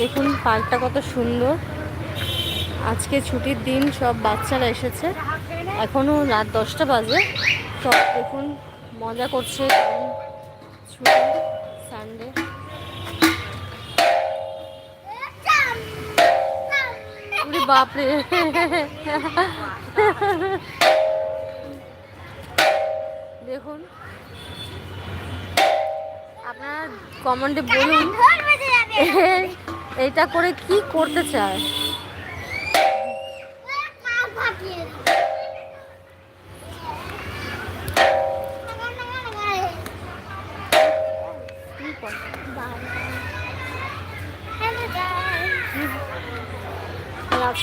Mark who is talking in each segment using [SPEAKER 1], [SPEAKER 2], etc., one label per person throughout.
[SPEAKER 1] দেখুন, পার্কটা কত সুন্দর। আজকে ছুটির দিন সব বাচ্চারা এসেছে। এখনও রাত দশটা বাজে। সব দেখুন, মজা করছে। ছুটি সানডে বাপরে। দেখুন। আপনারা কমেন্টে বলুন। এইটা করে কি করতে চায়?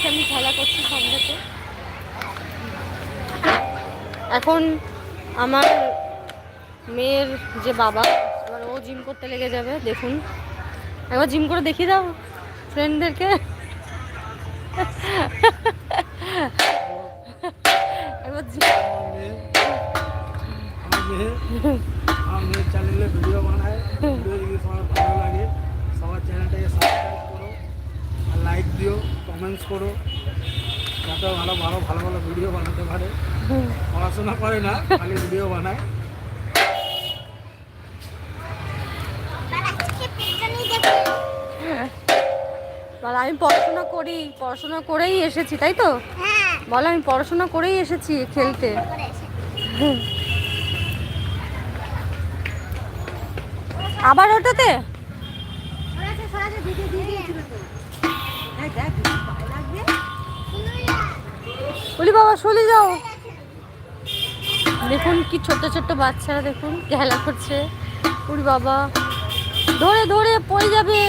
[SPEAKER 1] আমি খেলা করছি সন্ধ্যাতে। এখন আমার মেয়ের যে বাবা, এবার ও জিম করতে লেগে যাবে, দেখুন। একবার জিম করে দেখিয়ে দাও ফ্রেন্ডদেরকে একবার জি-
[SPEAKER 2] আমার মেয়ে চ্যানেলে ভিডিও ভালো লাগে। সবার চ্যানেলটাকে করো, আর লাইক দিও কমেন্টস করো। যাতে ভালো ভালো ভালো ভালো ভিডিও বানাতে পারে। পড়াশোনা করে না, খালি ভিডিও বানায়।
[SPEAKER 1] আমি পড়াশোনা করি পড়াশোনা করেই এসেছি তাই তো? বল আমি পড়াশোনা করেই এসেছি খেলতে। আবার ওটাতে? বলি বাবা চলে যাও। দেখুন কি ছোট্ট ছোট্ট বাচ্চারা দেখুন খেলা করছে। উড়ি বাবা। ধরে ধরে পড়ে যাবে।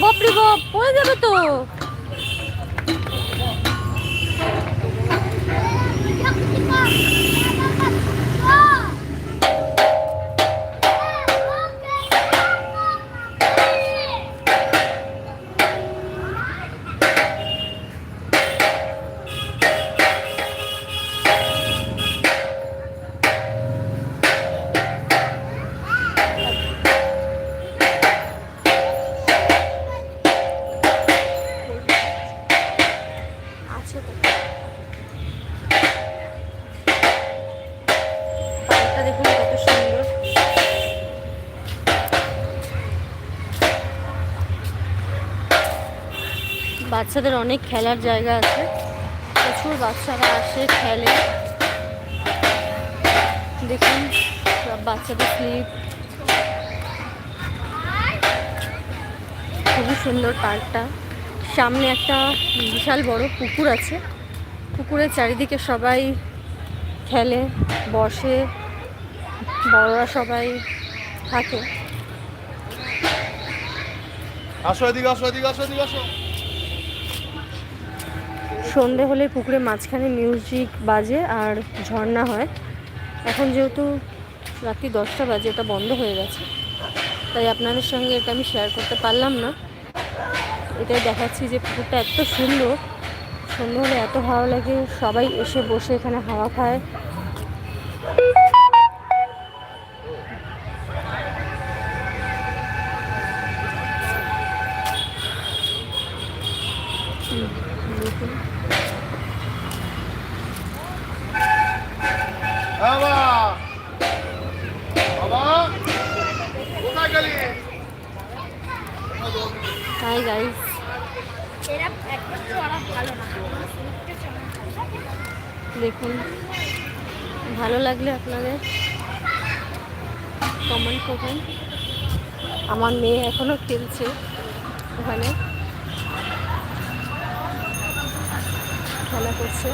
[SPEAKER 1] বাপরে বাপ পড়ে যাবে তো বাচ্চাদের অনেক খেলার জায়গা আছে। প্রচুর বাচ্চারা আসে, খেলে। দেখুন, সব বাচ্চাদের স্লিপ। খুবই সুন্দর পার্কটা। সামনে একটা বিশাল বড় পুকুর আছে। পুকুরের চারিদিকে সবাই খেলে, বসে। বড়রা সবাই থাকে।
[SPEAKER 3] আসো এদিকে আসো এদিকে আসো এদিকে, আসো।
[SPEAKER 1] সন্ধে হলে পুকুরের মাঝখানে মিউজিক বাজে আর ঝর্ণা হয়। এখন যেহেতু রাত্রি দশটা বাজে এটা বন্ধ হয়ে গেছে। তাই আপনাদের সঙ্গে এটা আমি শেয়ার করতে পারলাম না। এটাই দেখাচ্ছি যে পুকুরটা এত সুন্দর। সন্ধে হলে এত ভালো লাগে সবাই এসে বসে এখানে হাওয়া খায়। হুম, দেখুন
[SPEAKER 3] বাবা! বাবা! কোথায় গেলি?
[SPEAKER 1] হাই গাইস দেখুন ভালো লাগলে আপনাদের কমেন্ট করবেন। আমার মেয়ে এখনও খেলছে ওখানে। খেলা করছে।